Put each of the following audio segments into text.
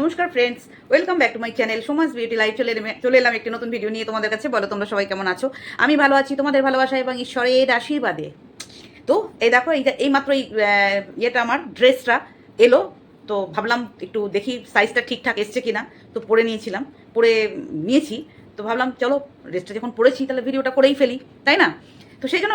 নমস্কার friends welcome back to my channel Soma's beauty live চলে চলে এলাম একটি নতুন ভিডিও নিয়ে তোমাদের কাছে। বলো, তোমরা সবাই কেমন আছো? আমি ভালো আছি, তোমাদের ভালোবাসা এবং ঈশ্বরের আশীর্বাদে। তো, এই দেখো এইটা এইমাত্র এই ইয়েটা আমার ড্রেসটা এলো। তো ভাবলাম একটু দেখি সাইজটা ঠিকঠাক এসছে কিনা। তো পরে নিয়েছিলাম, পরে নিয়েছি। তো ভাবলাম, চলো ড্রেসটা যখন পরেছি, তাহলে ভিডিওটা করেই ফেলি, তাই না? তো সেই জন্য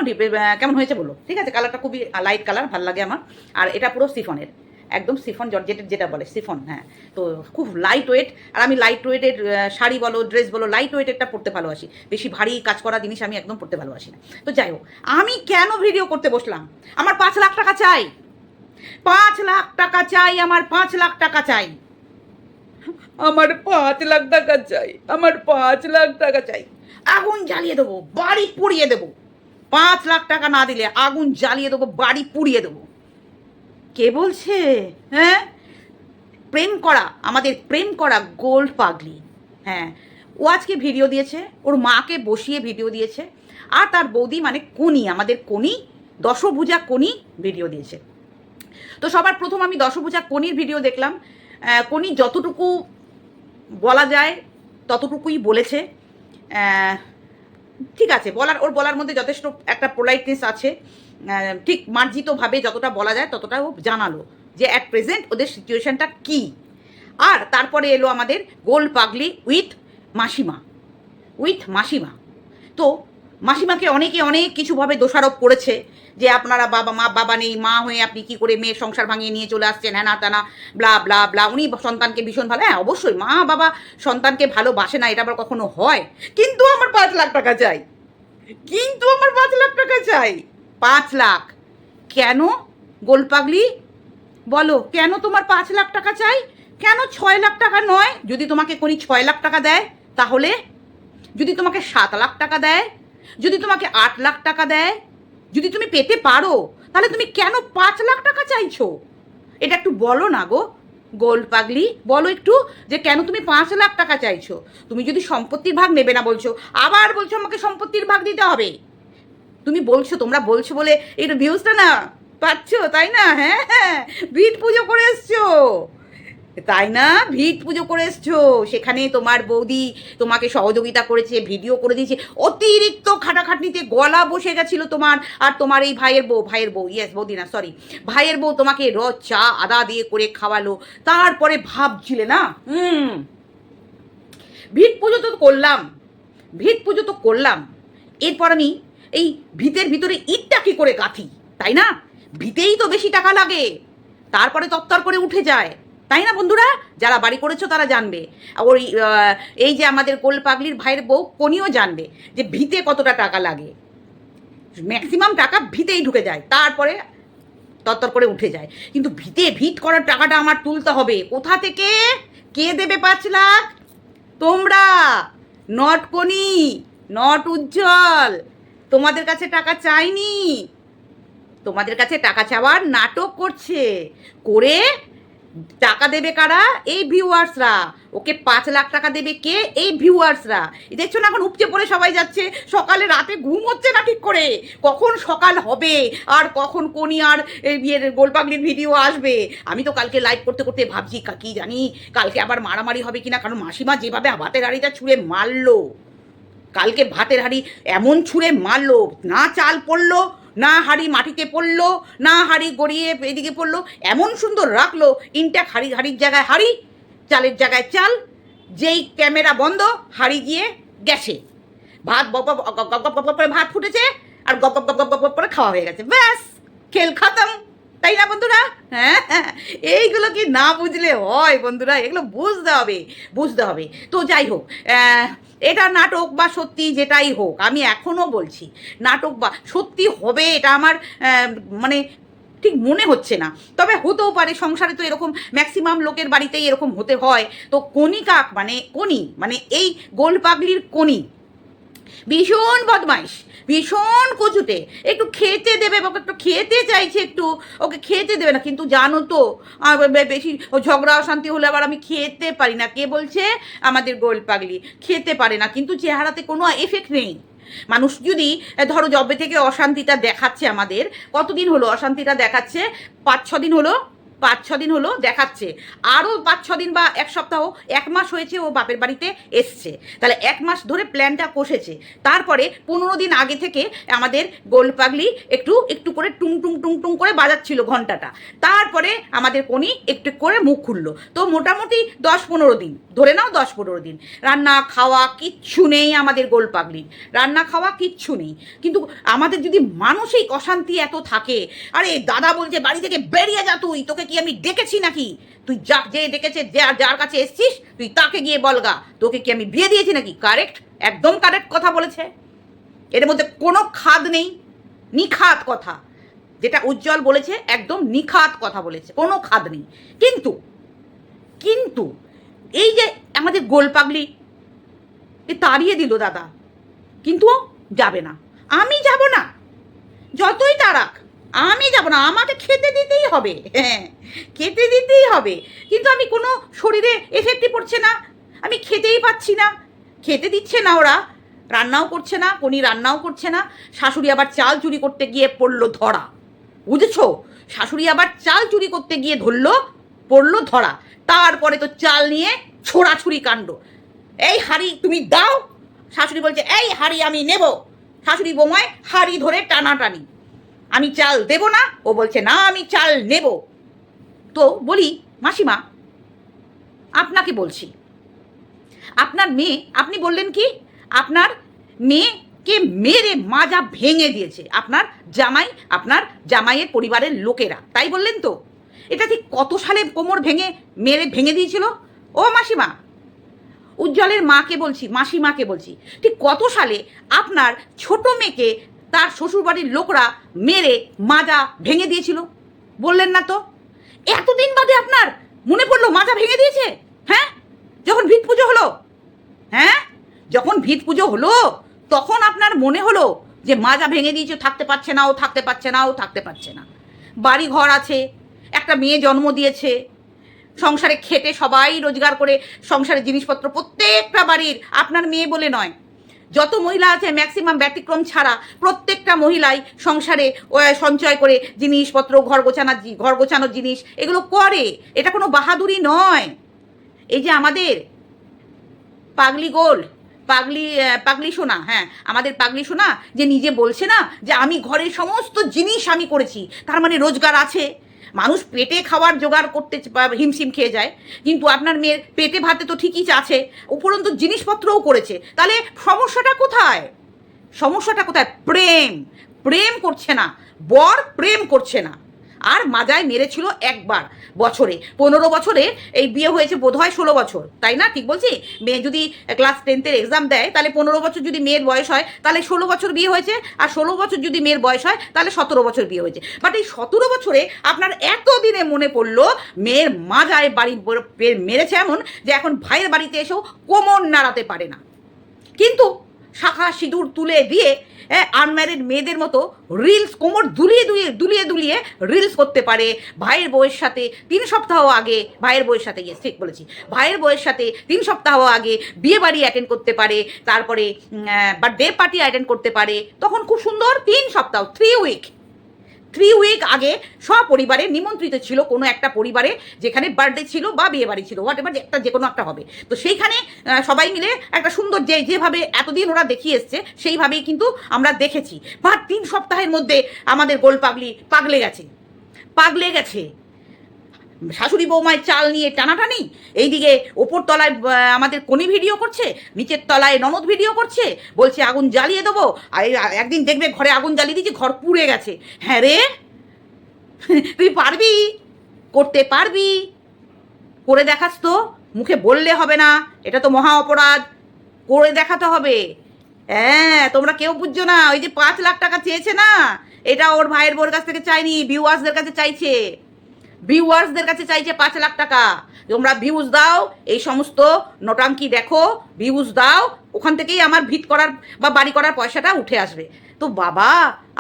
কেমন হয়েছে বলো? ঠিক আছে কালারটা খুবই লাইট কালার ভালো লাগে আমার। আর এটা পুরো সিফনের একদম সিফন জর্জেটের যেটা বলে সিফন হ্যাঁ। তো খুব লাইট ওয়েট আর আমি লাইট ওয়েটের শাড়ি বলো ড্রেস বলো লাইট ওয়েটেরটা পরতে ভালোবাসি। বেশি ভারী কাজ করা জিনিস আমি একদম পরতে ভালোবাসি না। তো যাই হোক আমি কেন ভিডিও করতে বসলাম? আমার পাঁচ লাখ টাকা চাই। পাঁচ লাখ টাকা চাই আমার পাঁচ লাখ টাকা চাই। আমার পাঁচ লাখ টাকা চাই আমার পাঁচ লাখ টাকা চাই। আগুন জ্বালিয়ে দেবো বাড়ি পুড়িয়ে দেবো। পাঁচ লাখ টাকা না দিলে আগুন জ্বালিয়ে দেবো বাড়ি পুড়িয়ে দেবো। কে বলছে? হ্যাঁ? প্রেম করা, আমাদের প্রেম করা গোল্ড পাগলি। হ্যাঁ ও আজকে ভিডিও দিয়েছে, ওর মাকে বসিয়ে ভিডিও দিয়েছে, আর তার বৌদি মানে কনি, আমাদের কনি, দশভুজা কনি ভিডিও দিয়েছে। তো সবার প্রথম আমি দশভুজা কনির ভিডিও দেখলাম। কনি যতটুকু বলা যায়, ততটুকুই বলেছে। ঠিক আছে, বলার, ওর বলার মধ্যে যথেষ্ট একটা পোলাইটনেস আছে। ঠিক মার্জিতভাবে যতটা বলা যায় ততটা ও জানালো যে অ্যাট প্রেজেন্ট ওদের সিচুয়েশনটা কি। আর তারপরে এলো আমাদের গোল পাগলি উইথ মাসিমা উইথ মাসিমা। তো মাসিমাকে অনেকে অনেক কিছুভাবে দোষারোপ করেছে যে আপনারা বাবা মা, বাবা নেই, মা হয়ে আপনি কি করে মেয়ের সংসার ভাঙিয়ে নিয়ে চলে আসছেন হ্যাঁ না তানা ব্লা ব্লা ব্লা উনি সন্তানকে ভীষণ ভালো হ্যাঁ অবশ্যই মা, বাবা সন্তানকে ভালোবাসে না, এটা আবার কখনো হয়? কিন্তু আমার পাঁচ লাখ টাকা চাই। কিন্তু আমার পাঁচ লাখ টাকা চাই। পাঁচ লাখ। কেন? গোলপাগলি বলো, কেন তোমার পাঁচ লাখ টাকা চাই? কেন ছয় লাখ টাকা নয়? যদি তোমাকে কোনি ছয় লাখ টাকা দেয়, তাহলে? যদি তোমাকে সাত লাখ টাকা দেয়, যদি তোমাকে আট লাখ টাকা দেয়, যদি তুমি পেতে পারো, তাহলে তুমি কেন পাঁচ লাখ টাকা চাইছো? এটা একটু বলো না গো গোল্ড পাগলি। বলো একটু যে কেন তুমি পাঁচ লাখ টাকা চাইছো? তুমি যদি সম্পত্তির ভাগ নেবে না বলছো, আবার বলছো আমাকে সম্পত্তির ভাগ দিতে হবে। তুমি বলছো, তোমরা বলছো বলে একটু ভিউজটা না, পাচ্ছ, তাই না? হ্যাঁ হ্যাঁ ভিট পুজো করে এসছো। তাই না? ভিট পুজো করে এসছো। সেখানে তোমার বৌদি তোমাকে সহযোগিতা করেছে ভিডিও করে দিয়েছে। অতিরিক্ত খাটাখাটনিতে গলা বসে গেছিল তোমার। আর তোমার এই ভাইয়ের বউ ভাইয়ের বউ ইয়েস বৌদি না সরি ভাইয়ের বউ তোমাকে র, চা, আদা দিয়ে করে খাওয়ালো। তারপরে ভাবছিলে না? হুম। ভিট পুজো তো করলাম। ভিট পুজো তো করলাম। এরপর আমি এই ভিতের ভিতরে ইটটা কি করে গাঁথি? তাই না? ভিতেই তো বেশি টাকা লাগে। তারপরে তত্তর করে উঠে যায়। তাই না বন্ধুরা? যারা বাড়ি করেছ তারা জানবে। ওই এই যে আমাদের গোল পাগলির ভাইয়ের বউ, কনিও জানবে যে ভিতে কতটা টাকা লাগে। ম্যাক্সিমাম টাকা ভিতেই ঢুকে যায়। তারপরে তত্তর করে উঠে যায়। কিন্তু ভিতে ভিত করার টাকাটা আমার তুলতে হবে। কোথা থেকে? কে দেবে পাঁচ লাখ? তোমরা নট কনি নট উজ্জ্বল। তোমাদের কাছে টাকা চাইনি। তোমাদের কাছে টাকা চাওয়ার নাটক করছে। করে টাকা দেবে কারা? এই ভিউয়ার্সরা। ওকে পাঁচ লাখ টাকা দেবে কে? এই ভিউয়ার্সরা। দেখছ না এখন উপচে পড়ে সবাই যাচ্ছে? সকালে রাতে ঘুম হচ্ছে না ঠিক করে। কখন সকাল হবে? আর কখন কোনি আর বিয়ের গোলপাগলির ভিডিও আসবে? আমি তো কালকে লাইভ করতে করতে ভাবছি, কা- জানি? কালকে আবার মারামারি হবে কিনা? কারণ মাসিমা যেভাবে ভাতের হাড়িটা ছুঁড়ে মারলো। কালকে ভাতের হাড়ি এমন ছুঁড়ে মারলো না চাল পড়ল না হাড়ি মাটিতে পড়ল না হাড়ি গড়িয়ে এদিকে পড়ল এমন সুন্দর রাখল ইনট্যাক হাড়ি হাড়ির জায়গায় হাড়ি চালের জায়গায় চাল যেই ক্যামেরা বন্ধ হাড়ি গিয়ে গেছে ভাত গপ গপ গপ গপ করে ভাত ফুটেছে আর গপ গপ গপ গপ করে খাওয়া হয়ে গেছে ব্যাস খেল খতম তাই না বন্ধুরা? হ্যাঁ হ্যাঁ, এইগুলো কি না বুঝলে হয় বন্ধুরা? এগুলো বুঝতে হবে বুঝতে হবে। তো যাই হোক এটা নাটক বা সত্যি যেটাই হোক আমি এখনও বলছি নাটক বা সত্যি হবে এটা আমার মানে ঠিক মনে হচ্ছে না। তবে হতেও পারে সংসারে তো এরকম ম্যাক্সিমাম লোকের বাড়িতেই এরকম হতে হয়। তো কণিকাক মানে কনি মানে এই গোল পাগলির কনি ভীষণ বদমাইশ, ভীষণ কচুতে। একটু খেতে দেবে, বাবা, একটু খেতে চাইছে একটু। ওকে খেতে দেবে না, কিন্তু জানো তো বেশি ঝগড়া, অশান্তি হলে আবার আমি খেতে পারি না। কে বলছে? আমাদের গোল পাগলি। খেতে পারে না, কিন্তু চেহারাতে কোনো এফেক্ট নেই। মানুষ যদি ধরো জবে থেকে অশান্তিটা দেখাচ্ছে আমাদের, কতদিন হলো অশান্তিটা দেখাচ্ছে? পাঁচ ছ দিন হলো? পাঁচ ছ দিন হলো দেখাচ্ছে। আরও পাঁচ ছ দিন বা এক সপ্তাহ, এক মাস হয়েছে ও বাপের বাড়িতে এসছে। তাহলে এক মাস ধরে প্ল্যানটা কষেছে। তারপরে পনেরো দিন আগে থেকে আমাদের গোল পাগলি একটু একটু করে টুং টুং টুং টুং করে বাজাচ্ছিল ঘন্টাটা। তারপরে আমাদের কোনি একটু করে মুখ খুললো। তো মোটামুটি দশ পনেরো দিন, ধরে নাও দশ পনেরো দিন। রান্না, খাওয়া কিচ্ছু নেই আমাদের গোল পাগলির রান্না, খাওয়া কিচ্ছু নেই। কিন্তু আমাদের যদি মানসিক অশান্তি এত থাকে, আরে দাদা বলছে বাড়ি থেকে বেরিয়ে যা তুই, তোকে কি আমি ডেকেছি নাকি? তুই যা, যে ডেকেছে যার যার কাছে এসছিস, তুই তাকে গিয়ে বলগা তোকে কি আমি বিয়ে দিয়েছি নাকি? কারেক্ট একদম কারেক্ট কথা বলেছে। এর মধ্যে কোনো খাদ নেই। নিখাত কথা। যেটা উজ্জ্বল বলেছে, একদম নিখাত কথা বলেছে। কোনো খাদ নেই। কিন্তু কিন্তু, এই যে আমাদের গোলপাগলি, এ তাড়িয়ে দিল দাদা। কিন্তু যাবে না। আমি যাব না। যতই তারাক আমি যাব না, আমাকে খেতে দিতেই হবে। হ্যাঁ খেতে দিতেই হবে। কিন্তু আমি কোনো শরীরে এফেক্টই পড়ছে না, আমি খেতেই পাচ্ছি না। খেতে দিচ্ছে না ওরা, রান্নাও করছে না, কোনি রান্নাও করছে না। শাশুড়ি আবার চাল চুরি করতে গিয়ে পড়ল ধরা। বুঝেছ? শাশুড়ি আবার চাল চুরি করতে গিয়ে ধরলো, পড়ল ধরা। তারপরে তো চাল নিয়ে ছোড়াছুরি কাণ্ড। এই হাড়ি তুমি দাও। শাশুড়ি বলছে, এই হাড়ি আমি নেব। শাশুড়ি বোমায় হাড়ি ধরে টানাটানি। আমি চাল দেব না। ও বলছে, না, আমি চাল নেব। তো বলি, মাসিমা, আপনাকে বলছি। আপনার মেয়ে, আপনি বললেন কি, আপনার মেয়েকে মেরে মাজা ভেঙে দিয়েছে। আপনার জামাই, আপনার জামাইয়ের পরিবারের লোকেরা। তাই বললেন তো? এটা ঠিক কত সালে কোমর ভেঙে, মেরে ভেঙে দিয়েছিল? ও মাসিমা, উজ্জ্বলের মাকে বলছি, মাসিমাকে বলছি, ঠিক কত সালে আপনার ছোট মেয়েকে তার শ্বশুরবাড়ির লোকরা মেরে, মাজা ভেঙে দিয়েছিল। বললেন না তো? এতদিন বাদে আপনার মনে পড়ল মাজা ভেঙে দিয়েছে? হ্যাঁ? যখন ভিত পুজো হলো? হ্যাঁ? যখন ভিত পুজো হলো, তখন আপনার মনে হলো যে মাজা ভেঙে দিয়েছে, থাকতে পারছে না, ও থাকতে পারছে না, ও থাকতে পারছে না। বাড়ি ঘর আছে, একটা মেয়ে জন্ম দিয়েছে, সংসারে খেটে সবাই রোজগার করে, সংসারের জিনিসপত্র প্রত্যেকটা বাড়ির আপনার মেয়ে বলে নয়। যত মহিলা আছে ম্যাক্সিমাম ব্যতিক্রম ছাড়া প্রত্যেকটা মহিলাই সংসারে সঞ্চয় করে জিনিসপত্র, ঘর গোছানোর ঘর গোছানোর জিনিস, এগুলো করে। এটা কোনো বাহাদুরি নয়। এই যে আমাদের পাগলি গোল, পাগলি পাগলি সোনা হ্যাঁ আমাদের পাগলি সোনা যে নিজে বলছে না যে আমি ঘরের সমস্ত জিনিস আমি করেছি, তার মানে রোজগার আছে। মানুষ পেটে খাওয়ার জোগাড় করতে হিমশিম খেয়ে যায়। কিন্তু আপনার মেয়ের পেটে ভাতে তো ঠিকই আছে, উপরন্তু জিনিসপত্রও করেছে। তাহলে সমস্যাটা কোথায়? সমস্যাটা কোথায়? প্রেম। প্রেম করছে না। বর প্রেম করছে না। আর মাজায় মেরেছিল একবার বছরে। পনেরো বছরে এই বিয়ে হয়েছে বোধহয় ষোলো বছর। তাই না? ঠিক বলছি? মেয়ে যদি ক্লাস টেন্থের এক্সাম দেয়, তাহলে পনেরো বছর যদি মেয়ের বয়স হয়, তাহলে ষোলো বছর বিয়ে হয়েছে। আর ষোলো বছর যদি মেয়ের বয়স হয়, তাহলে সতেরো বছর বিয়ে হয়েছে। বাট এই সতেরো বছরে আপনার এত দিনে মনে পড়ল, মেয়ের মাজায় বাড়ি মেরেছে এমন যে এখন ভাইয়ের বাড়িতে এসেও কোমর নাড়াতে পারে না। কিন্তু শাখা সিঁদুর তুলে দিয়ে আনম্যারিড মেয়েদের মতো রিলস কোমর দুলিয়ে দুলিয়ে দুলিয়ে দুলিয়ে রিলস করতে পারে। ভাইয়ের বইয়ের সাথে তিন সপ্তাহ আগে, ভাইয়ের বউয়ের সাথে গিয়ে ঠিক বলেছি। ভাইয়ের বইয়ের সাথে তিন সপ্তাহ আগে বিয়ে বাড়ি অ্যাটেন্ড করতে পারে, তারপরে বার্থডে পার্টি অ্যাটেন্ড করতে পারে। তখন খুব সুন্দর, তিন সপ্তাহ থ্রি উইক থ্রি উইক আগে সপরিবারে নিমন্ত্রিত ছিল কোনো একটা পরিবারে যেখানে বার্থডে ছিল বা বিয়ে বাড়ি ছিল হোয়াট এভার একটা যে কোনো একটা হবে। তো সেইখানে সবাই মিলে একটা সুন্দর যে, যেভাবে এতদিন ওরা দেখিয়ে এসছে, সেইভাবেই কিন্তু আমরা দেখেছি। বা তিন সপ্তাহের মধ্যে আমাদের গোল পাগলি পাগলে গেছে। পাগলে গেছে। শাশুড়ি বৌমায় চাল নিয়ে টানাটানি, এইদিকে ওপর তলায় আমাদের কোনি ভিডিও করছে, নিচের তলায় ননদ ভিডিও করছে, বলছে আগুন জ্বালিয়ে দেবো, আর একদিন দেখবে ঘরে আগুন জ্বালিয়ে দিয়েছি, ঘর পুড়ে গেছে। হ্যাঁ রে, তুই পারবি? করতে পারবি? করে দেখাস তো, মুখে বললে হবে না, এটা তো মহা অপরাধ, করে দেখাতে হবে। হ্যাঁ তোমরা কেউ বুঝছ না, ওই যে পাঁচ লাখ টাকা চেয়েছে না, এটা ওর ভাইয়ের বোর কাছ থেকে চাইনি ভিউয়ার্সদের কাছে চাইছে। ভিউয়ার্সদের কাছে চাইছে পাঁচ লাখ টাকা। তোমরা ভিউজ দাও, এই সমস্ত নোটাঙ্কি দেখো ভিউজ দাও, ওখান থেকেই আমার ভিত করার বা বাড়ি করার পয়সাটা উঠে আসবে। তো বাবা,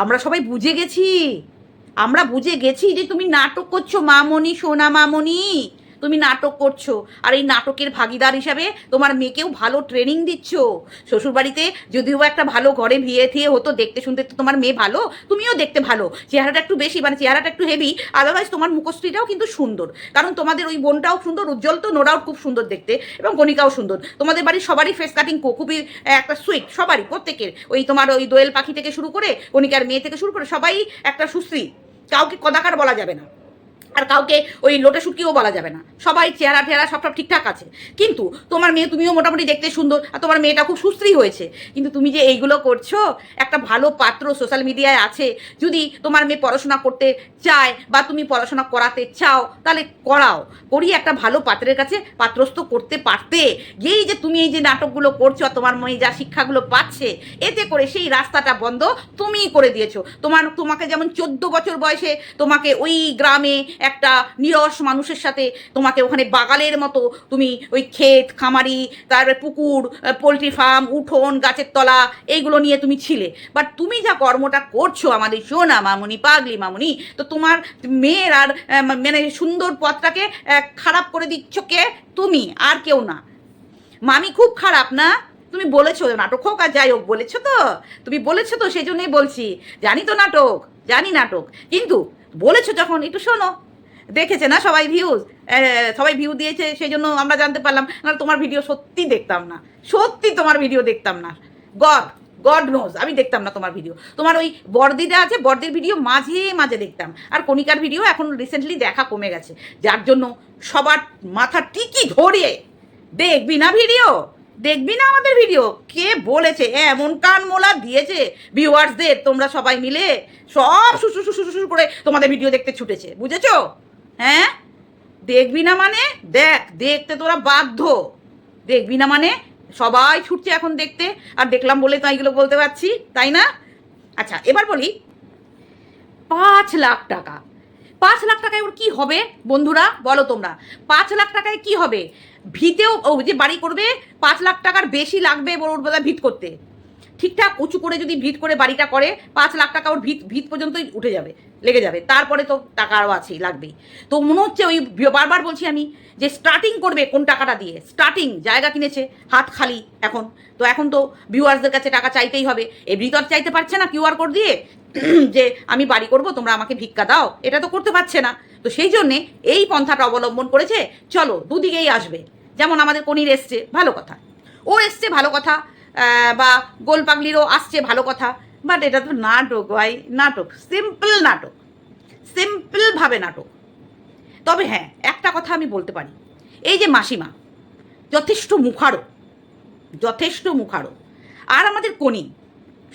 আমরা সবাই বুঝে গেছি। আমরা বুঝে গেছি যে তুমি নাটক করছ, মামনি, সোনা মামনি। তুমি নাটক করছ। আর এই নাটকের ভাগিদার হিসাবে তোমার মেয়েকেও ভালো ট্রেনিং দিচ্ছ। শ্বশুরবাড়িতে যদিও একটা ভালো ঘরে বিয়ে থিয়ে হতো, দেখতে শুনতে তো তোমার মেয়ে ভালো, তুমিও দেখতে ভালো। চেহারাটা একটু বেশি মানে চেহারাটা একটু হেভি আদারওয়াইজ তোমার মুখশ্রীটাও কিন্তু সুন্দর। কারণ তোমাদের ওই বোনটাও সুন্দর, উজ্জ্বল তো, নোরাও খুব সুন্দর দেখতে, এবং কণিকাও সুন্দর। তোমাদের বাড়ির সবারই ফেস কাটিং খুবই একটা সুইট সবারই, প্রত্যেকের। ওই তোমার ওই দোয়েল পাখি থেকে শুরু করে, কণিকার মেয়ে থেকে শুরু করে, সবাই একটা সুশ্রী। কাউকে কদাকার বলা যাবে না। আর কাউকে ওই লোটে শুটকিও বলা যাবে না। সবাই চেহারা টেহারা সব সব ঠিকঠাক আছে। কিন্তু তোমার মেয়ে তুমিও মোটামুটি দেখতে সুন্দর আর তোমার মেয়েটা খুব সুশ্রী হয়েছে। কিন্তু তুমি যে এইগুলো করছ, একটা ভালো পাত্র সোশ্যাল মিডিয়ায় আছে, যদি তোমার মেয়ে পড়াশোনা করতে চায় বা তুমি পড়াশোনা করাতে চাও, তাহলে করাও। করিয়ে একটা ভালো পাত্রের কাছে পাত্রস্থ করতে পারতে। যেই যে তুমি এই যে নাটকগুলো করছ আর তোমার মেয়ে যা শিক্ষাগুলো পাচ্ছে, এতে করে সেই রাস্তাটা বন্ধ তুমিই করে দিয়েছ। তোমার, তোমাকে যেমন চোদ্দ বছর বয়সে তোমাকে ওই গ্রামে একটা নিরস মানুষের সাথে তোমাকে ওখানে বাগালের মতো তুমি ওই ক্ষেত, খামারি, তারপরে পুকুর পোলট্রি ফার্ম, উঠোন, গাছের তলা, এইগুলো নিয়ে তুমি ছিলে। বাট তুমি যা কর্মটা করছ আমাদের সোনা মামুনি, পাগলি মামুনি, তো তোমার মেয়ের আর মানে সুন্দর পথটাকে খারাপ করে দিচ্ছ কে? তুমি, আর কেউ না। মামি খুব খারাপ না? তুমি বলেছ নাটক হোক আর যাই হোক, বলেছ তো। তুমি বলেছ তো সেই জন্যই বলছি। জানি তো নাটক, জানি নাটক। কিন্তু বলেছ যখন, একটু শোনো। দেখেছে না সবাই ভিউজ সবাই ভিউ দিয়েছে সেই জন্য আমরা জানতে পারলাম। না তোমার ভিডিও সত্যি দেখতাম না। সত্যি তোমার ভিডিও দেখতাম না। গড গড নোজ আমি দেখতাম না তোমার ভিডিও তোমার ওই বর্দিটা আছে, বর্দির ভিডিও মাঝে মাঝে দেখতাম। আর কণিকার ভিডিও এখন রিসেন্টলি দেখা কমে গেছে। যার জন্য সবার মাথা টিকি ধরে দেখবি না ভিডিও দেখবি না আমাদের ভিডিও কে বলেছে? এমন কান মোলা দিয়েছে ভিউয়ার্সদের তোমরা সবাই মিলে। সব শুশু শুশু শুশু করে তোমাদের ভিডিও দেখতে ছুটেছে বুঝেছ হ্যাঁ? দেখবি না মানে? দেখ, দেখতে তোরা বাধ্য। দেখবি না মানে? সবাই ছুটছে এখন দেখতে। আর দেখলাম বলে তো এইগুলো বলতে পারছি, তাই না? আচ্ছা এবার বলি, পাঁচ লাখ টাকা। পাঁচ লাখ টাকায় ওর কি হবে? বন্ধুরা, বলো তোমরা। পাঁচ লাখ টাকায় কি হবে? ভিতেও ও যে বাড়ি করবে, পাঁচ লাখ টাকার বেশি লাগবে ওর বোধহয় ভিত করতে। ঠিকঠাক উঁচু করে যদি ভিত করে বাড়িটা করে, পাঁচ লাখ টাকা ওর ভিত ভিত পর্যন্তই উঠে যাবে, লেগে যাবে। তারপরে তো টাকা আরও আছেই, লাগবেই। তো মনে হচ্ছে ওই বারবার বলছি আমি যে স্টার্টিং করবে কোন টাকাটা দিয়ে? স্টার্টিং জায়গা কিনেছে হাত খালি এখন। তো এখন তো ভিউয়ার্সদের কাছে টাকা চাইতেই হবে। এমনি তো আর চাইতে পারছে না কিউআর কোড দিয়ে, যে আমি বাড়ি করব, তোমরা আমাকে ভিক্ষা দাও। এটা তো করতে পারছে না। তো সেই জন্যে এই পন্থাটা অবলম্বন করেছে, চলো দুদিকেই আসবে। যেমন আমাদের কনির এসছে, ভালো কথা। ও এসছে, ভালো কথা। বা গোল পাগলিরও আসছে ভালো কথা। বাট এটা তো নাটক, ভাই, নাটক। সিম্পল নাটক। সিম্পলভাবে নাটক। তবে হ্যাঁ একটা কথা আমি বলতে পারি। এই যে মাসিমা, যথেষ্ট মুখারো। যথেষ্ট মুখারো। আর আমাদের কনি,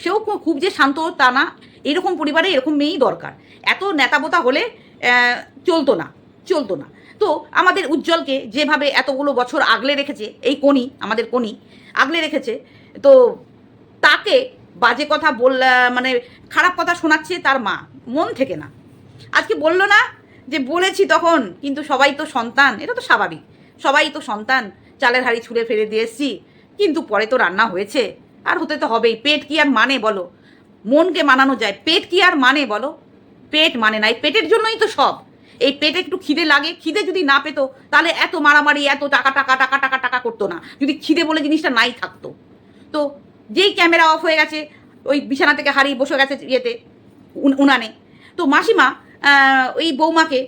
সেও খুব যে শান্ত, তা না। এরকম পরিবারে এরকম মেয়েই দরকার। এত নেতাবোতা হলে চলতো না চলতো না। তো আমাদের উজ্জ্বলকে যেভাবে এতগুলো বছর আগলে রেখেছে, এই কনি, আমাদের কনি, আগলে রেখেছে তো তাকে বাজে কথা বল মানে খারাপ কথা শোনাচ্ছে তার মা। মন থেকে না। আজকে বলল না যে বলেছি তখন, কিন্তু সবাই তো সন্তান, এটা তো স্বাভাবিক। সবাই তো সন্তান, চালের হাড়ি ছুঁড়ে ফেলে দিয়ে এসছি, কিন্তু পরে তো রান্না হয়েছে। আর হতে তো হবেই, পেট কি আর মানে বলো? মনকে মানানো যায়। পেট কি আর মানে বলো? পেট মানে না, এই পেটের জন্যই তো সব। এই পেটে একটু খিদে লাগে, খিদে যদি না পেতো, তাহলে এত মারামারি, এত টাকা টাকা টাকা টাকা টাকা করতো না। যদি খিদে বলে জিনিসটা নাই থাকতো। তো যেই ক্যামেরা অফ হয়ে গেছে, ওই বিছানা থেকে হারিয়ে বসে গেছে ইয়েতে উনানে। তো মাসিমা ওই বৌমাকে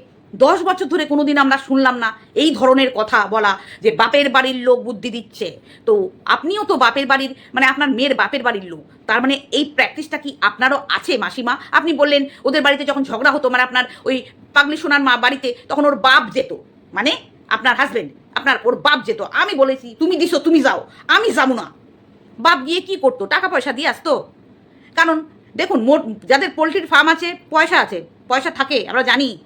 দশ বছর ধরে কোনোদিন আমরা শুনলাম না এই ধরনের কথা বলা যে বাপের বাড়ির লোক বুদ্ধি দিচ্ছে। তো আপনিও তো বাপের বাড়ির মানে আপনার মেয়ের বাপের বাড়ির লোক। তার মানে এই প্র্যাকটিসটা কি আপনারও আছে মাসিমা? আপনি বললেন ওদের বাড়িতে যখন ঝগড়া হতো মানে আপনার ওই পাগলি সোনার মা বাড়িতে তখন ওর বাপ যেত। মানে আপনার হাজবেন্ড আপনার ওর বাপ যেত। আমি বলেছি, তুমি দিছো, তুমি যাও। আমি যাব না। বাপ গিয়ে কি করতো? টাকা পয়সা দিয়ে আসতো? কারণ দেখুন, মোট যাদের পোলট্রির ফার্ম আছে, পয়সা আছে, পয়সা থাকে, আমরা জানি।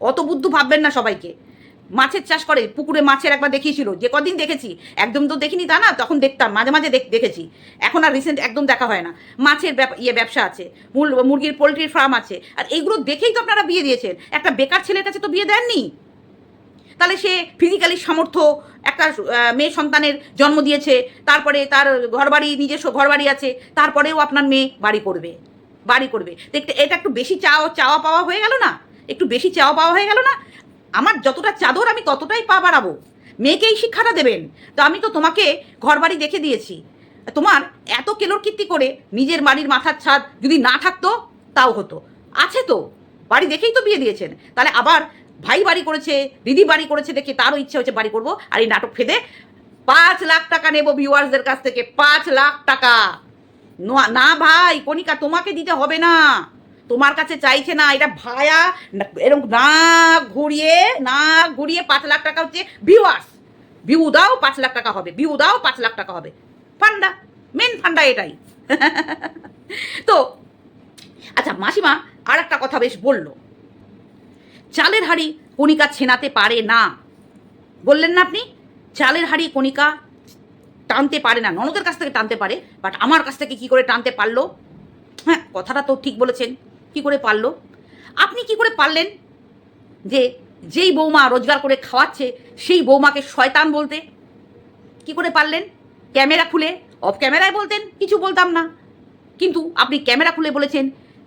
অত বুদ্ধ ভাববেন না সবাইকে। মাছের চাষ করে, পুকুরে মাছের একবার দেখিয়েছিল। যে কদিন দেখেছি, একদম তো দেখিনি তা না, তখন দেখতাম, মাঝে মাঝে দেখ- দেখেছি। এখন আর রিসেন্ট একদম দেখা হয় না। মাছের ইয়ে ব্যবসা আছে মুর- মুরগির পোলট্রির ফার্ম আছে। আর এইগুলো দেখেই তো আপনারা বিয়ে দিয়েছেন। একটা বেকার ছেলের কাছে তো বিয়ে দেননি। তাহলে সে ফিজিক্যালি সামর্থ্য একটা মেয়ে সন্তানের জন্ম দিয়েছে, তারপরে তার ঘরবাড়ি, নিজস্ব ঘরবাড়ি আছে, তারপরেও আপনার মেয়ে বাড়ি করবে বাড়ি করবে। দেখতে, এটা একটু বেশি চাওয়া চাওয়া পাওয়া হয়ে গেল না? একটু বেশি চাওয়া পাওয়া হয়ে গেল না? আমার যতটা চাদর আমি ততটাই পা বাড়াবো। মেয়েকেই শিক্ষাটা দেবেন। তো আমি তো তোমাকে ঘরবাড়ি দেখে দিয়েছি। তোমার এত কেলোর কীর্তি করে নিজের বাড়ির মাথার ছাদ যদি না থাকতো, তাও হতো। আছে তো। বাড়ি দেখেই তো বিয়ে দিয়েছেন। তাহলে আবার ভাই বাড়ি করেছে, দিদি বাড়ি করেছে দেখে তারও ইচ্ছে হচ্ছে বাড়ি করব। আর এই নাটক ফেদে পাঁচ লাখ টাকা নেব ভিউয়ার্সদের কাছ থেকে, পাঁচ লাখ টাকা। না ভাই, কণিকা, তোমাকে দিতে হবে না। তোমার কাছে চাইছে না, এটা ভায়া এরকম না ঘুরিয়ে না ঘুরিয়ে পাঁচ লাখ টাকা হচ্ছে ভিউয়ার্স ভিউ দাও, পাঁচ লাখ টাকা হবে। ভিউ দাও, পাঁচ লাখ টাকা হবে। ফান্ডা মেন ফান্ডা এটাই। তো আচ্ছা মাসিমা আর একটা কথা বেশ বলল। চালের হাড়ি কণিকা ছেনাতে পারে না। বললেন না আপনি? চালের হাড়ি কণিকা টানতে পারে না। ননদের কাছ থেকে টানতে পারে বাট আমার কাছ থেকে কি করে টানতে পারল? হ্যাঁ কথাটা তো ঠিক বলেছেন। কি করে পারল? আপনি কি করে পারলেন যে যেই বৌমা রোজগার করে খাওয়াচ্ছে, সেই বৌমাকে শয়তান বলতে? কি করে পারলেন? ক্যামেরা খুলে অফ ক্যামেরায় বলতেন, কিছু বলতাম না। কিন্তু আপনি ক্যামেরা খুলে বলেছেন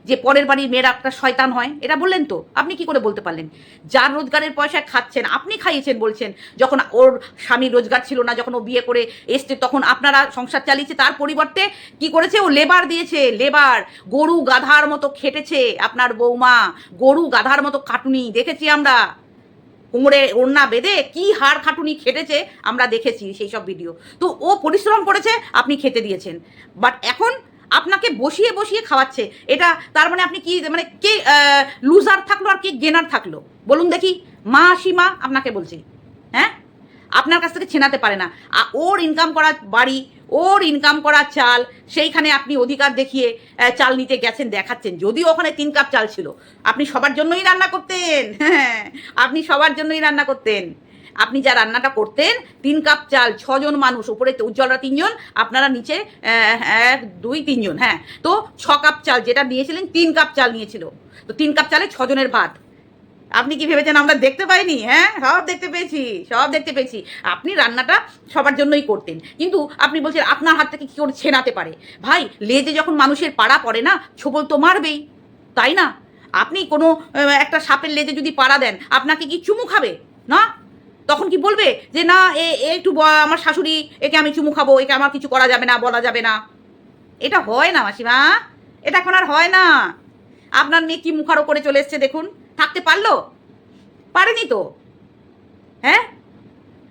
যে পরের বাড়ির মেয়েরা একটা শয়তান হয় এটা বললেন তো, আপনি কি করে বলতে পারলেন? যার রোজগারের পয়সায় খাচ্ছেন, আপনি খাইয়েছেন বলছেন, যখন ওর স্বামী রোজগার ছিল না, যখন ও বিয়ে করে এসছে, তখন আপনারা সংসার চালিয়েছে, তার পরিবর্তে কি করেছে? ও লেবার দিয়েছে লেবার গরু গাধার মতো খেটেছে, আপনার বৌমা, গরু গাধার মতো খাটুনি, দেখেছি আমরা। কোমরে ওড়না বেঁধে কি হাড় খাটুনি খেটেছে, আমরা দেখেছি সেই সব ভিডিও তো ও পরিশ্রম করেছে, আপনি খেতে দিয়েছেন। বাট এখন আপনাকে বসিয়ে বসিয়ে খাওয়াচ্ছে। এটা তার মানে আপনি কি মানে কে লুজার থাকল আর কে গেনার থাকল? বলুন দেখি, মা সীমা আপনাকে বলছি। হ্যাঁ? আপনার কাছ থেকে ছেনাতে পারে না। ওর ইনকাম করা বাড়ি, ওর ইনকাম করা চাল, সেইখানে আপনি অধিকার দেখিয়ে চাল নিতে গেছেন, দেখাচ্ছেন। যদিও ওখানে তিন কাপ চাল ছিল। আপনি সবার জন্যই রান্না করতেন। হ্যাঁ আপনি সবার জন্যই রান্না করতেন। আপনি যা রান্নাটা করতেন, তিন কাপ চাল, ছজন মানুষ, উপরে উজ্জ্বলরা তিনজন, আপনারা নিচে এক, দুই, তিনজন হ্যাঁ। তো ছ কাপ চাল যেটা নিয়েছিলেন, তিন কাপ চাল নিয়েছিল। তো তিন কাপ চালে ছজনের ভাত। আপনি কি ভেবেছেন আমরা দেখতে পাইনি? হ্যাঁ সব দেখতে পেয়েছি, সব দেখতে পেয়েছি। আপনি রান্নাটা সবার জন্যই করতেন। কিন্তু আপনি বলছেন, আপনার হাত থেকে কী করে ছেনাতে পারে? ভাই, লেজে যখন মানুষের পাড়া পড়ে না, ছোবল তো মারবেই, তাই না? আপনি কোনো একটা সাপের লেজে যদি পাড়া দেন, আপনাকে কি চুমু খাবে? না? তখন কি বলবে যে, না, এ একটু আমার শাশুড়ি, একে আমি চুমু খাব, একে আমার কিছু করা যাবে না, বলা যাবে না। এটা হয় না, মাসিমা। এটা এখন আর হয় না। আপনার মেয়ে কি মুখারো করে চলে এসছে দেখুন। থাকতে পারল? পারেনি তো। হ্যাঁ?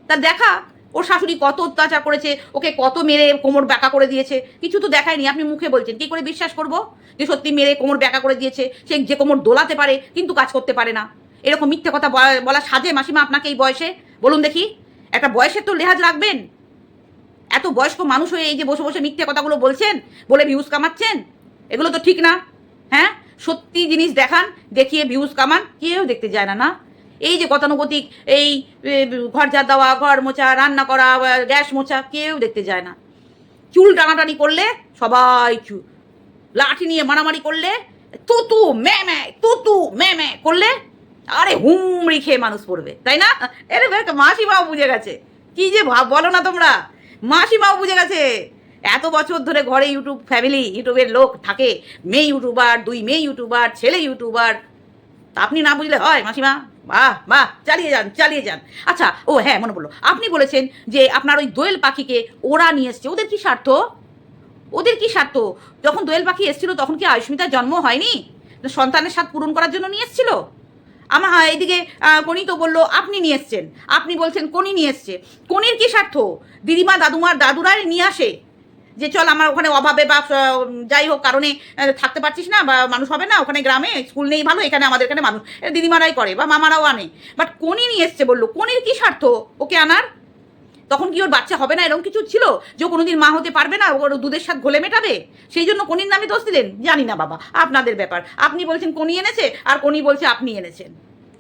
তা দেখা, ওর শাশুড়ি কত অত্যাচার করেছে, ওকে কত মেরে কোমর ব্যাকা করে দিয়েছে। কিছু তো দেখায়নি, আপনি মুখে বলছেন। কি করে বিশ্বাস করব? যে সত্যি মেরে কোমর ব্যাকা করে দিয়েছে, সে যে কোমর দোলাতে পারে, কিন্তু কাজ করতে পারে না। এরকম মিথ্যে কথা বলা সাজে মাসিমা আপনাকে এই বয়সে? বলুন দেখি, একটা বয়সের তো লেহাজ রাখবেন। এত বয়স্ক মানুষ হয়ে এই যে বসে বসে মিথ্যে কথাগুলো বলছেন, বলে ভিউজ কামাচ্ছেন, এগুলো তো ঠিক না হ্যাঁ? সত্যি জিনিস দেখান, দেখিয়ে ভিউজ কামান, কেউ দেখতে যায় না না? এই যে গতানুগতিক, এই ঘর ঝাড় দেওয়া, ঘর মোছা, রান্না করা গ্যাস মোছা, কেউ দেখতে যায় না। চুল টানাটানি করলে সবাই চু, লাঠি নিয়ে মারামারি করলে তুতু মে মে তুতু মে মে করলে আরে হুমড়ি খেয়ে মানুষ পড়বে, তাই না? এরে মাসিমাও বুঝে গেছে। কি যে ভাব বলো না তোমরা, মাসিমাও বুঝে গেছে। এত বছর ধরে ঘরে ইউটিউব ফ্যামিলি, ইউটিউবের লোক থাকে, মেয়ে ইউটিউবার, দুই মেয়ে ইউটিউবার, ছেলে ইউটিউবার। আপনি না বুঝলে হয়, মাসিমা? বাহ বাহ, চালিয়ে যান চালিয়ে যান। আচ্ছা ও হ্যাঁ মনে পড়ল। আপনি বলেছেন যে আপনার ওই দোয়েল পাখিকে ওরা নিয়ে এসছে। ওদের কি স্বার্থ? ওদের কি স্বার্থ? যখন দোয়েল পাখি এসেছিল, তখন কি আয়ুষ্মিতার জন্ম হয়নি? সন্তানের স্বাদ পূরণ করার জন্য নিয়ে এসেছিল? আমার এইদিকে কনি তো বলল, আপনি নিয়ে এসছেন। আপনি বলছেন কনি নিয়ে এসছে। কনির কী স্বার্থ? দিদিমা দাদুমার দাদুরাই নিয়ে আসে? যে চল, আমার ওখানে অভাবে বা যাই হোক কারণে থাকতে পারছিস না বা মানুষ হবে না, ওখানে গ্রামে, স্কুল নেই ভালো, এখানে আমাদের এখানে মানুষ। দিদিমারাই করে বা মামারাও আনে। বাট কোনি নিয়ে এসছে বলল কোনির কী স্বার্থ? ওকে আনার? তখন কি ওর বাচ্চা হবে না? এরকম কিছু ছিল? যে কোনোদিন মা হতে পারবে না, ওর দুধের সাথে ঘোলে মেটাবে? সেই জন্য কনির নামে দোষ দিলেন? জানি না বাবা, আপনাদের ব্যাপার। আপনি বলছেন কোনি এনেছে, আর কোনি বলছে আপনি এনেছেন।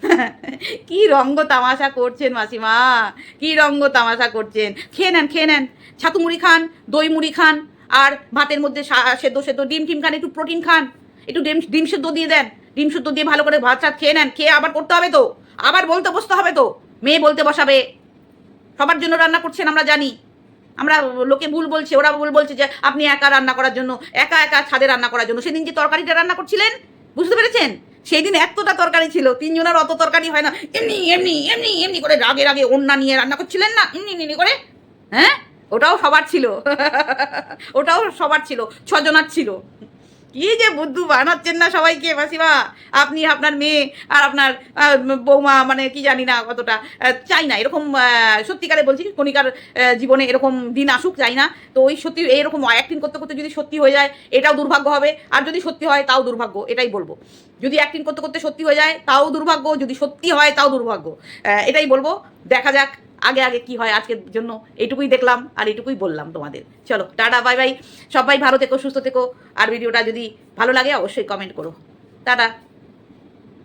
কি রঙ্গ তামাশা করছেন মাসিমা, কি রঙ্গ তামাশা করছেন। খেয়ে নেন খেয়ে নেন। ছাতু মুড়ি খান, দই মুড়ি খান, আর ভাতের মধ্যে সেদ্ধ সেদ্ধ ডিম টিম খান, একটু প্রোটিন খান। একটু ডিম ডিম সেদ্ধ দিয়ে দেন। ডিম সেদ্ধ দিয়ে ভালো করে ভাত চাত খেয়ে নেন। খেয়ে আবার করতে হবে তো। আবার বলতে বসতে হবে তো। মেয়ে বলতে বসাবে। সবার জন্য রান্না করছেন, আমরা জানি। আমরা লোকে ভুল বলছে, ওরা ভুল বলছে যে আপনি একা রান্না করার জন্য, একা একা ছাদে রান্না করার জন্য। সেদিন যে তরকারিটা রান্না করছিলেন, বুঝতে পেরেছেন? সেই দিন এতটা তরকারি ছিল, তিনজনের অত তরকারি হয় না। এমনি এমনি এমনি এমনি করে রাগে রাগে ওন্না নিয়ে রান্না করছিলেন না? এমনি এমনি করে? হ্যাঁ? ওটাও সবার ছিল। ওটাও সবার ছিল, ছজনার ছিল। কি যে বুদ্ধু বানাচ্ছেন না সবাইকে, মাসিমা? আপনি আপনার মেয়ে আর আপনার বৌমা মানে কি জানি না কতটা চাই না। এরকম সত্যিকারে বলছি কণিকার জীবনে এরকম দিন আসুক, চাই না। তো ওই সত্যি এরকম অ্যাক্টিং করতে করতে যদি সত্যি হয়ে যায়, এটাও দুর্ভাগ্য হবে। আর যদি সত্যি হয়, তাও দুর্ভাগ্য, এটাই বলব। যদি অ্যাক্টিং করতে করতে সত্যি হয়ে যায়, তাও দুর্ভাগ্য। যদি সত্যি হয়, তাও দুর্ভাগ্য। এটাই বলব। দেখা যাক। আগে আগে কি হয় আজকের জন্য এইটুকুই দেখলাম আর এইটুকুই বললাম তোমাদের। চলো, টাটা, বাই বাই। সবাই ভালো থেকো, সুস্থ থেকো। আর ভিডিওটা যদি ভালো লাগে, অবশ্যই কমেন্ট করো। টাটা।